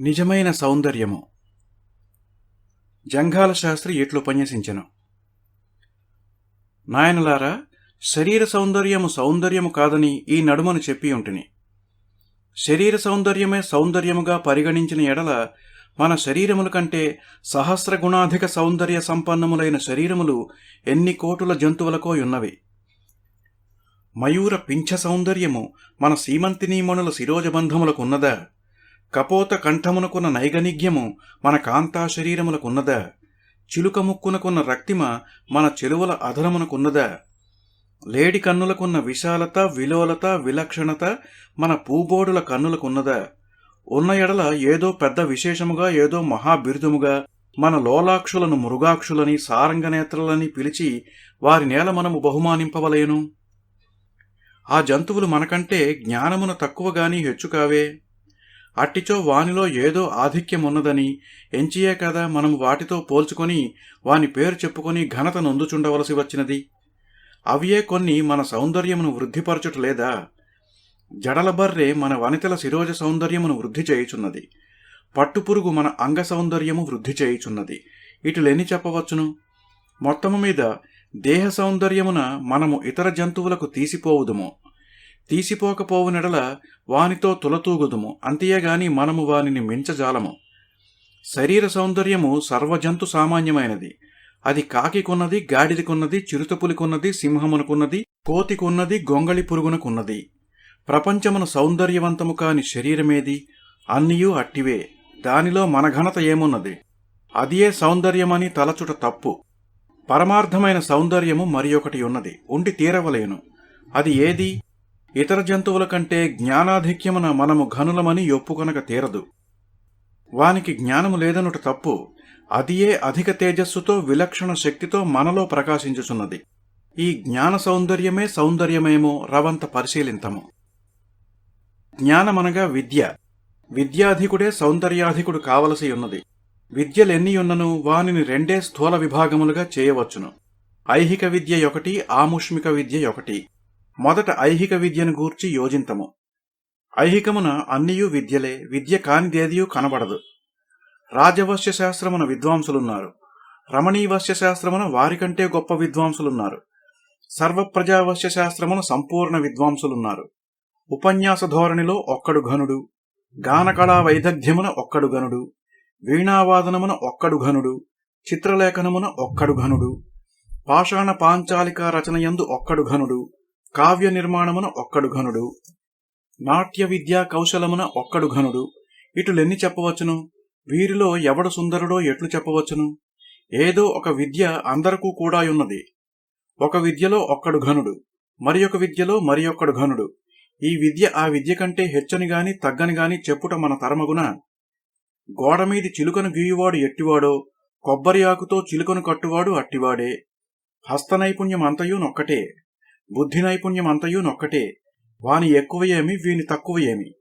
నిజమైన సౌందర్యము. జంఘాల శాస్త్రి ఇట్లు ఉపన్యసించను. నాయనలారా శరీర సౌందర్యము సౌందర్యము కాదని ఈ నడుమను చెప్పి ఉంటిని. శరీర సౌందర్యమే సౌందర్యముగా పరిగణించిన ఎడల మన శరీరముల కంటే సహస్ర గుణాధిక సౌందర్య సంపన్నములైన శరీరములు ఎన్ని కోటుల జంతువులకో ఉన్నవి. మయూర పింఛ సౌందర్యము మన సీమంతినీమణుల శిరోజబంధములకు ఉన్నదా? కపోత కంఠమునకున్న నైగనిగ్యము మన కాంతా శరీరములకున్నదా. చిలుక ముక్కునకున్న రక్తిమ మన చెలువల అధరమునకున్నదా. లేడి కన్నులకున్న విశాలత విలోలత విలక్షణత మన పూబోడుల కన్నులకున్నదా. ఉన్న ఎడల ఏదో పెద్ద విశేషముగా ఏదో మహాబిరుదుముగా మన లోలాక్షులను మృగాక్షులని సారంగనేత్రలని పిలిచి వారి నేల మనము బహుమానింపవలేను. ఆ జంతువులు మనకంటే జ్ఞానమున తక్కువగాని హెచ్చు కావే అట్టిచో వానిలో ఏదో ఆధిక్యమున్నదని ఎంచియే కదా మనం వాటితో పోల్చుకొని వాని పేరు చెప్పుకొని ఘనత నొందుచుండవలసి వచ్చినది. అవియే కొన్ని మన సౌందర్యమును వృద్ధిపరచుట లేదా జడలబర్రె మన వనితల శిరోజ సౌందర్యమును వృద్ధి చేయుచున్నది. పట్టుపురుగు మన అంగ సౌందర్యము వృద్ధి చేయుచున్నది. ఇటులెన్ని చెప్పవచ్చును? మొత్తము మీద దేహ సౌందర్యమున మనము ఇతర జంతువులకు తీసిపోవుదుము. తీసిపోకపోవునెడల వానితో తులతూగుదుము. అంతేగాని మనము వానిని మించజాలము. శరీర సౌందర్యము సర్వజంతు సామాన్యమైనది. అది కాకికున్నది గాడిదికున్నది చిరుతపులికున్నది సింహమునకున్నది కోతికున్నది గొంగళి పురుగునకున్నది. ప్రపంచమున సౌందర్యవంతము కాని శరీరమేది? అన్నియూ అట్టివే. దానిలో మన ఘనత ఏమున్నది? అదియే సౌందర్యమని తలచుట తప్పు. పరమార్థమైన సౌందర్యము మరి ఒకటి ఉన్నది. ఉండి తీరవలేను. అది ఏది? ఇతర జంతువుల కంటే జ్ఞానాధిక్యమున మనము ఘనులమని ఒప్పుకొనక తీరదు. వానికి జ్ఞానము లేదనుట తప్పు అదియే అధిక తేజస్సుతో విలక్షణ శక్తితో మనలో ప్రకాశించుచున్నది. ఈ జ్ఞాన సౌందర్యమే సౌందర్యమేమో రవంత పరిశీలింతము. జ్ఞానమనగా విద్య. విద్యాధికుడే సౌందర్యాధికుడు కావలసి ఉన్నది విద్యలెన్నియున్నను వానిని రెండే స్థూల విభాగములుగా చేయవచ్చును. ఐహిక విద్య ఒకటి ఆముష్మిక విద్య ఒకటి మొదట ఐహిక విద్యను గూర్చి యోజింతము. ఐహికమున అన్నియు విద్యలే విద్య కానిదేదియూ కనబడదు. రాజవశ్య శాస్త్రమున విద్వాంసులున్నారు. రమణీవశ్య శాస్త్రమున వారికంటే గొప్ప విద్వాంసులున్నారు. సర్వప్రజావశ్య శాస్త్రమున సంపూర్ణ విద్వాంసులున్నారు. ఉపన్యాస ధోరణిలో ఒక్కడు ఘనుడు గానకళా వైదగ్ధ్యమున ఒక్కడు ఘనుడు వీణావాదనమున ఒక్కడు ఘనుడు చిత్రలేఖనమున ఒక్కడు ఘనుడు పాషాణ పాంచాలిక రచనయందు ఒక్కడు ఘనుడు కావ్య నిర్మాణమున ఒక్కడు ఘనుడు. నాట్య విద్యా కౌశలమున ఒక్కడు ఘనుడు. ఇటులెన్ని చెప్పవచ్చును? వీరిలో ఎవడు సుందరుడో ఎట్లు చెప్పవచ్చును? ఏదో ఒక విద్య అందరకూ కూడా ఉన్నది ఒక విద్యలో ఒక్కడు ఘనుడు. మరి ఒక విద్యలో మరి ఒక్కడు ఘనుడు. ఈ విద్య ఆ విద్య కంటే హెచ్చని గాని తగ్గని గాని చెప్పుట మన తరమగున? గోడమీది చిలుకను గీయువాడు ఎట్టివాడో? కొబ్బరి ఆకుతో చిలుకను కట్టువాడు అట్టివాడే. హస్త నైపుణ్యం అంతయు నొక్కటే. బుద్ధి నైపుణ్యం అంతయు నొక్కటే. వాని ఎక్కువ ఏమి వీని తక్కువ ఏమి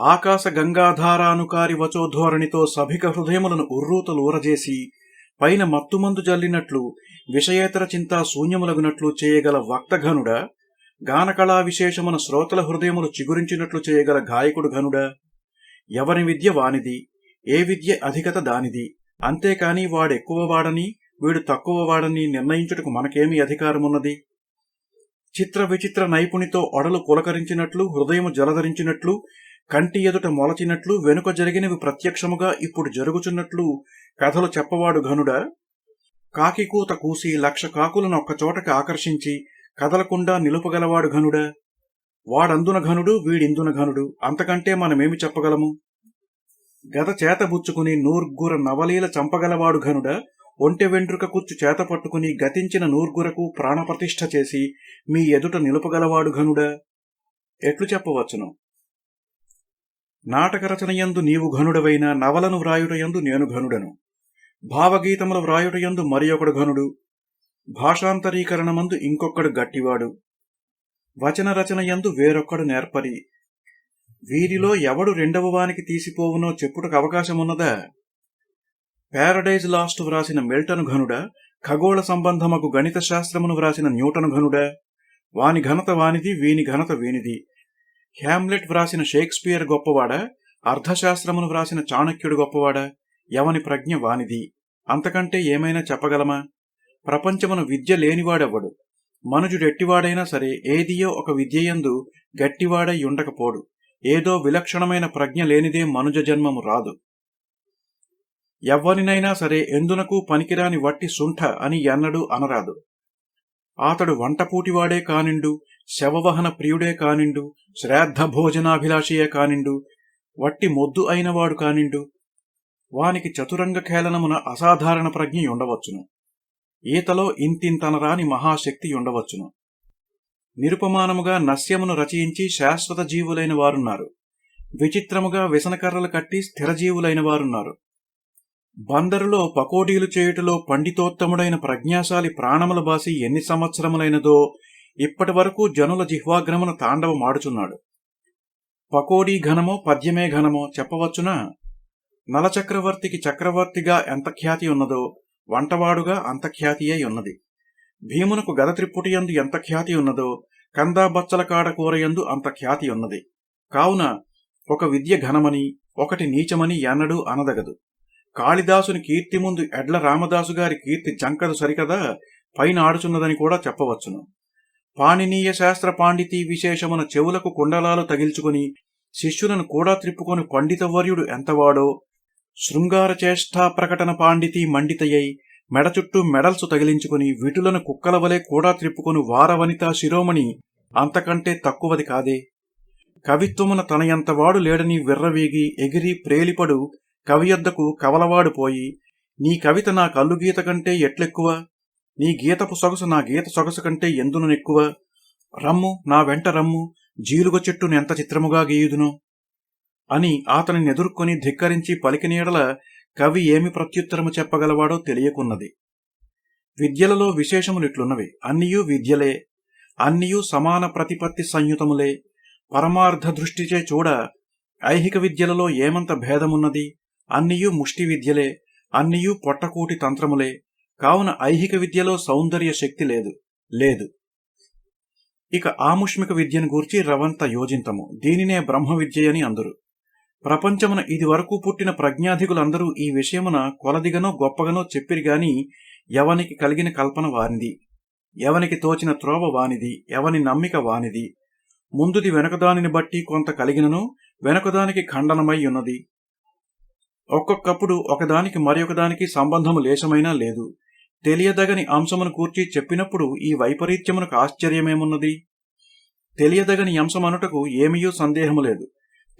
ఆకాశ గంగాధారానుకారి వచోధోరణితో సభిక హృదయములను ఉర్రూతలు ఊరజేసి పైన మత్తుమందు జల్లినట్లు విషయేతర చింతా శూన్యములగునట్లు చేయగల వక్తఘనుడా గానకళా విశేషమున శ్రోతల హృదయములు చిగురించినట్లు చేయగల గాయకుడు ఘనుడా. ఎవరి విద్య వానిది ఏ విద్య అధికత దానిది అంతేకాని వాడెక్కువ వాడని వీడు తక్కువ వాడని నిర్ణయించుటకు మనకేమి అధికారమున్నది? చిత్ర విచిత్ర నైపుణితో ఒడలు పులకరించినట్లు హృదయము జలధరించినట్లు కంటి ఎదుట మొలచినట్లు వెనుక జరిగినవి ప్రత్యక్షముగా ఇప్పుడు జరుగుచున్నట్లు కథలు చెప్పవాడు ఘనుడా? కాకికూత కూసి లక్ష కాకులను ఒక్కచోటకి ఆకర్షించి కదలకుండా నిలుపగలవాడు ఘనుడా? వాడందున ఘనుడు వీడిందున ఘనుడు అంతకంటే మనమేమి చెప్పగలము? గత చేతబుచ్చుకుని నూర్గుర నవలీల చంపగలవాడు ఘనుడా? ఒంటె వెంట్రుక కుచ్చు చేత పట్టుకుని గతించిన నూర్గురకు ప్రాణప్రతిష్ఠ చేసి మీ ఎదుట నిలుపగలవాడు ఘనుడా? ఎట్లు చెప్పవచ్చును? నాటకరచనయందు నీవు ఘనుడవైన నవలను వ్రాయుటయందు నేను ఘనుడను. భావగీతముల వ్రాయుటయందు మరి ఒకడు ఘనుడు. భాషాంతరీకరణమందు ఇంకొకడు గట్టివాడు. వచన రచనయందు వేరొక్కడు నేర్పరి. వీరిలో ఎవడు రెండవ వానికి తీసిపోవునో చెప్పుటకు అవకాశమున్నదా? పారడైజ్ లాస్ట్ వ్రాసిన మిల్టను ఘనుడ ఖగోళ సంబంధమకు గణిత శాస్త్రమును వ్రాసిన న్యూటను ఘనుడ వాని ఘనత వానిది వీని ఘనత వీనిది. హ్యామ్లెట్ వ్రాసిన షేక్స్పియర్ గొప్పవాడ అర్థశాస్త్రమును వ్రాసిన చాణక్యుడు గొప్పవాడ ఎవని ప్రజ్ఞ వానిది. అంతకంటే ఏమైనా చెప్పగలమా? ప్రపంచమును విద్య లేనివాడెవ్వడు. మనుజుడెట్టివాడైనా సరే ఏదియో ఒక విద్యయందు గట్టివాడై ఉండకపోడు. ఏదో విలక్షణమైన ప్రజ్ఞ లేనిదే మనుజ జన్మము రాదు. ఎవ్వరినైనా సరే ఎందునకు పనికిరాని వట్టి సుంఠ అని ఎన్నడూ అనరాదు. అతడు వంటపూటివాడే కానిండు శవవహన ప్రియుడే కానిండు శ్రాద్ధ భోజనాభిలాషియే కానిండు వట్టి మొద్దు అయినవాడు కానిండు వానికి చతురంగ ఖేళనమున అసాధారణ ప్రజ్ఞ ఉండవచ్చును. ఈతలో ఇంతింతనరాని మహాశక్తి ఉండవచ్చును. నిరుపమానముగా నస్యమును రచయించి శాశ్వత జీవులైన వారున్నారు. విచిత్రముగా వ్యసనకర్రలు కట్టి స్థిరజీవులైన వారున్నారు. బందరులో పకోడీలు చేయుటలో పండితోత్తముడైన ప్రజ్ఞాశాలి ప్రాణముల బాసి ఎన్ని సంవత్సరములైనదో ఇప్పటి వరకు జనుల జిహ్వాగ్రమును తాండవమాడుచున్నాడు. పకోడీ ఘనమో పద్యమే ఘనమో చెప్పవచ్చునా? నలచక్రవర్తికి చక్రవర్తిగా ఎంత ఖ్యాతి ఉన్నదో వంటవాడుగా అంత ఖ్యాతియే అయి ఉన్నది. భీమునకు గద త్రిప్పుటియందు ఎంత ఖ్యాతి ఉన్నదో కందాబచ్చల కాడ కూరయందు అంత ఖ్యాతి ఉన్నది. కావున ఒక విద్య ఘనమని ఒకటి నీచమని ఎన్నడూ అనదగదు. కాళిదాసుని కీర్తి ముందు ఎడ్ల రామదాసు గారి కీర్తి జంకదు సరికదా? పైన ఆడుచున్నదని కూడా చెప్పవచ్చును. పాణినీయ శాస్త్ర పాండితీ విశేషమున చెవులకు కుండలాలు తగిల్చుకుని శిష్యులను కూడా త్రిప్పుకొని పండితవర్యుడు ఎంతవాడో? శృంగార చేష్టా ప్రకటన పాండితీ మండితయ్యై మెడ చుట్టూ మెడల్సు తగిలించుకుని విటులను కుక్కల వలె కూడా త్రిప్పుకొని వారవనితా శిరోమణి అంతకంటే తక్కువది కాదే? కవిత్వమున తనయంతవాడు లేడని విర్రవీగి ఎగిరి ప్రేలిపడు కవియద్దకు కవలవాడు పోయి నీ కవిత నా కల్లు గీత కంటే ఎట్లెక్కువ? నీ గీతపు సొగసు నా గీత సొగసు కంటే ఎందునెక్కువ రమ్ము నా వెంట రమ్ము జీలుగ చెట్టును ఎంత చిత్రముగా గీయుదును అని అతనిని ఎదుర్కొని ధిక్కరించి పలికినీడల కవి ఏమి ప్రత్యుత్తరము చెప్పగలవాడో తెలియకున్నది. విద్యలలో విశేషములిట్లున్నవి. అన్నియూ విద్యలే. అన్నియూ సమాన ప్రతిపత్తి సంయుతములే. పరమార్థ దృష్టిచే చూడ ఐహిక విద్యలలో ఏమంత భేదమున్నది? అన్నియూ ముష్టి విద్యలే అన్నియూ పొట్టకూటి తంత్రములే. కావున ఐహిక విద్యలో సౌందర్య శక్తి లేదు లేదు. ఇక ఆముష్మిక విద్యను గూర్చి రవంత యోజింతము. దీనినే బ్రహ్మ విద్య అని అందరు. ప్రపంచమున ఇది వరకు పుట్టిన ప్రజ్ఞాధికులందరూ ఈ విషయమున కొలదిగనో గొప్పగనో చెప్పిరి గాని ఎవనికి కలిగిన కల్పన వానిది. ఎవనికి తోచిన త్రోవ వానిది ఎవని నమ్మిక వానిది. ముందుది వెనకదానిని బట్టి కొంత కలిగినను వెనకదానికి ఖండనమై ఉన్నది. ఒక్కొక్కప్పుడు ఒకదానికి మరి ఒకదానికి సంబంధము లేశమైనా లేదు. తెలియదగని అంశమును కూర్చి చెప్పినప్పుడు ఈ వైపరీత్యమునకు ఆశ్చర్యమేమున్నది? తెలియదగని అంశమనుటకు ఏమీయూ సందేహము లేదు.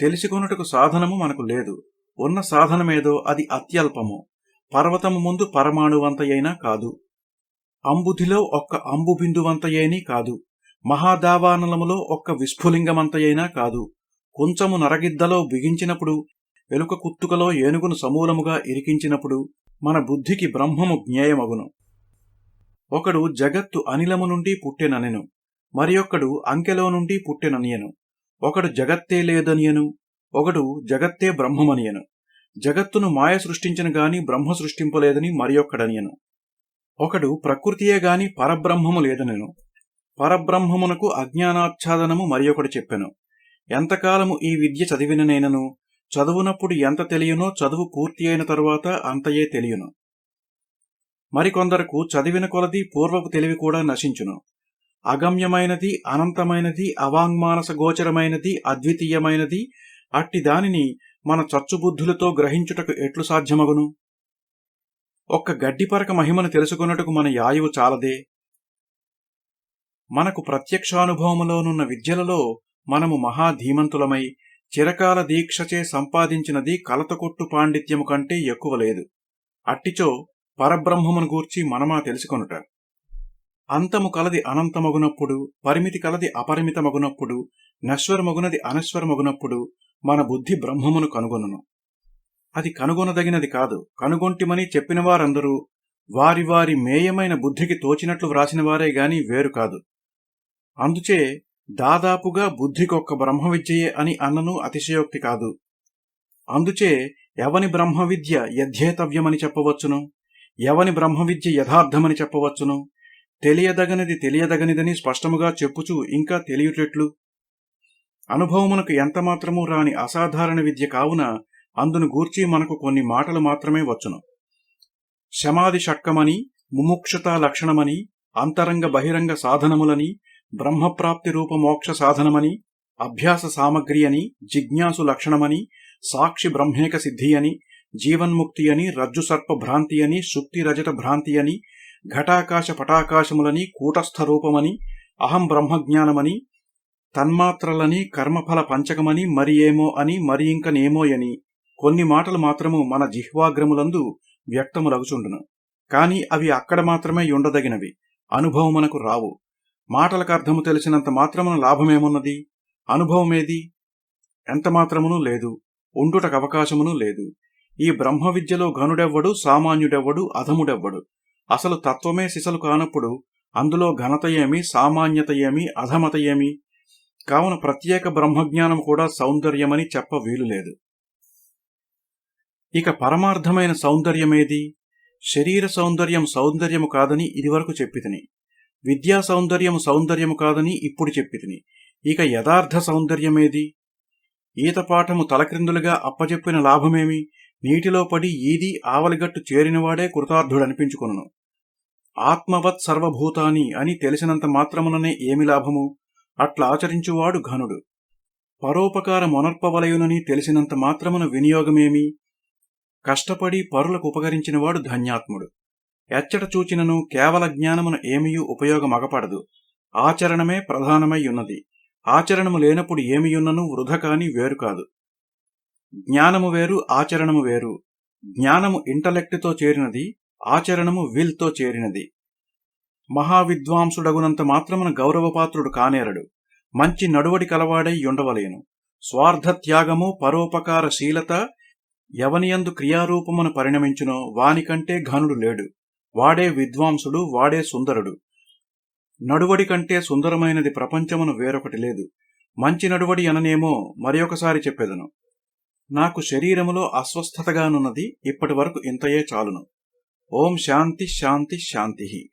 తెలుసుకొనుటకు సాధనము మనకు లేదు. ఉన్న సాధనమేదో అది అత్యల్పము. పర్వతము ముందు పరమాణువంతయైనా కాదు. అంబుధిలో ఒక్క అంబు బిందువంతయేని కాదు. మహాదావానలములో ఒక్క విస్ఫులింగమంతయైనా కాదు. కొంచెము నరగిద్దలో బిగించినప్పుడు ఎలుక కుత్తుకలో ఏనుగును సమూలముగా ఇరికించినప్పుడు మన బుద్ధికి బ్రహ్మము జ్ఞేయమగును. ఒకడు జగత్తు అనిలము నుండి పుట్టెననెను మరియొక్కడు అంకెలో నుండి పుట్టెననియను. ఒకడు జగత్తే లేదనియను ఒకడు జగత్తే బ్రహ్మమనియను. జగత్తును మాయ సృష్టించిన గాని బ్రహ్మ సృష్టింపలేదని మరియొక్కడనియను ఒకడు ప్రకృతియే గాని పరబ్రహ్మము లేదనెను. పరబ్రహ్మమునకు అజ్ఞానాచ్ఛాదనము మరియొకడు చెప్పెను. ఎంతకాలము ఈ విద్య చదివిననేనను? చదువునప్పుడు ఎంత తెలియనో చదువు పూర్తి అయిన తరువాత అంతయే తెలియను. మరికొందరకు చదివిన కొలది పూర్వపు తెలివి కూడా నశించును. అగమ్యమైనది అనంతమైనది అవాంగ్మానస గోచరమైనది అద్వితీయమైనది అట్టి దానిని మన చచ్చుబుద్ధులతో గ్రహించుటకు ఎట్లు సాధ్యమగును? ఒక్క గడ్డిపరక మహిమను తెలుసుకొనుటకు మన యాయువు చాలదే. మనకు ప్రత్యక్షానుభవములోనున్న విద్యలలో మనము మహాధీమంతులమై చిరకాల దీక్షచే సంపాదించినది కలతకొట్టు పాండిత్యము కంటే ఎక్కువ లేదు. అట్టిచో పరబ్రహ్మమును గూర్చి మనమా తెలుసుకొనుట. అంతము కలది అనంతమగునప్పుడు పరిమితి కలది అపరిమితమగునప్పుడు నశ్వరమగునది అనశ్వరమగునప్పుడు మన బుద్ధి బ్రహ్మమును కనుగొనును. అది కనుగొనదగినది కాదు. కనుగొంటిమని చెప్పిన వారందరూ వారి వారి మేయమైన బుద్ధికి తోచినట్లు వ్రాసిన వారే గాని వేరు కాదు. అందుచే దాదాపుగా బుద్ధికొక్క బ్రహ్మ విద్యయే అని అన్నను అతిశయోక్తి కాదు. అందుచే ఎవని బ్రహ్మ విద్య యథ్యేతవ్యమని చెప్పవచ్చును? ఎవని బ్రహ్మవిద్య యథార్థమని చెప్పవచ్చును? తెలియదగనిది తెలియదగనిదని స్పష్టముగా చెప్పుచూ ఇంకా తెలియటెట్లు? అనుభవమునకు ఎంతమాత్రమూ రాని అసాధారణ విద్య కావున అందును గూర్చి మనకు కొన్ని మాటలు మాత్రమే వచ్చును. శమాది షట్కమని ముముక్షుతా లక్షణమని అంతరంగ బహిరంగ సాధనములని బ్రహ్మప్రాప్తి రూప మోక్ష సాధనమని అభ్యాస సామగ్రి అని జిజ్ఞాసు లక్షణమని సాక్షి బ్రహ్మేక సిద్ధి అని జీవన్ముక్తి అని రజ్జు సర్ప భ్రాంతి అని సుక్తి రజత భ్రాంతి అని ఘటాకాశ పటాకాశములని కూటస్థ రూపమని అహం బ్రహ్మజ్ఞానమని తన్మాత్రలని కర్మఫల పంచకమని మరి ఏమో అని మరి ఇంకనేమో అని కొన్ని మాటలు మాత్రము మన జిహ్వాగ్రములందు వ్యక్తములగుచుండును కాని అవి అక్కడ మాత్రమే ఉండదగినవి అనుభవమునకు రావు. మాటలకు అర్థము తెలిసినంత మాత్రమున లాభమేమున్నది? అనుభవమేది? ఎంత మాత్రమును లేదు. ఉండుటకు అవకాశమును లేదు. ఈ బ్రహ్మ విద్యలో ఘనుడెవ్వడు సామాన్యుడెవ్వడు అధముడెవ్వడు. అసలు తత్వమే సిసలు కానప్పుడు అందులో ఘనత ఏమి సామాన్యత ఏమి అధమత ఏమి? కావున ప్రత్యేక బ్రహ్మజ్ఞానం కూడా సౌందర్యమని చెప్ప వీలులేదు ఇక పరమార్థమైన సౌందర్యమేది? శరీర సౌందర్యం సౌందర్యము కాదని ఇదివరకు చెప్పితిని. విద్యా సౌందర్యము సౌందర్యము కాదని ఇప్పుడు చెప్పితిని. ఇక యథార్థ సౌందర్యమేది? ఈతపాఠము తలక్రిందులుగా అప్పచెప్పిన లాభమేమి? నీటిలో పడి ఈది ఆవలిగట్టు చేరినవాడే కృతార్థుడనిపించుకొనును. ఆత్మవత్ సర్వభూతాని అని తెలిసినంత మాత్రముననే ఏమి లాభము? అట్లా ఆచరించువాడు ఘనుడు. పరోపకార మొనర్పవలయునని తెలిసినంత మాత్రమున వినియోగమేమి? కష్టపడి పరులకు ఉపకరించినవాడు ధన్యాత్ముడు. ఎచ్చట చూచినను కేవల జ్ఞానమున ఏమియూ ఉపయోగమగపడదు. ఆచరణమే ప్రధానమై ఉన్నది. ఆచరణము లేనప్పుడు ఏమియున్నను వృధ కాని వేరు కాదు. జ్ఞానము వేరు ఆచరణము వేరు. జ్ఞానము ఇంటలెక్ట్తో చేరినది ఆచరణము విల్తో చేరినది. మహావిద్వాంసుడగునంత మాత్రమున గౌరవపాత్రుడు కానేరడు. మంచి నడువడి కలవాడై ఉండవలేను స్వార్థ త్యాగము పరోపకార శీలత ఎవనియందు క్రియారూపమున పరిణమించునో వానికంటే ఘనుడు లేడు. వాడే విద్వాంసుడు వాడే సుందరుడు. నడువడి కంటే సుందరమైనది ప్రపంచమును వేరొకటి లేదు. మంచి నడువడి అననేమో మరి ఒకసారి నాకు శరీరములో అస్వస్థతగానున్నది ఇప్పటి వరకు ఇంతయే చాలును. ఓం శాంతి శాంతి శాంతి.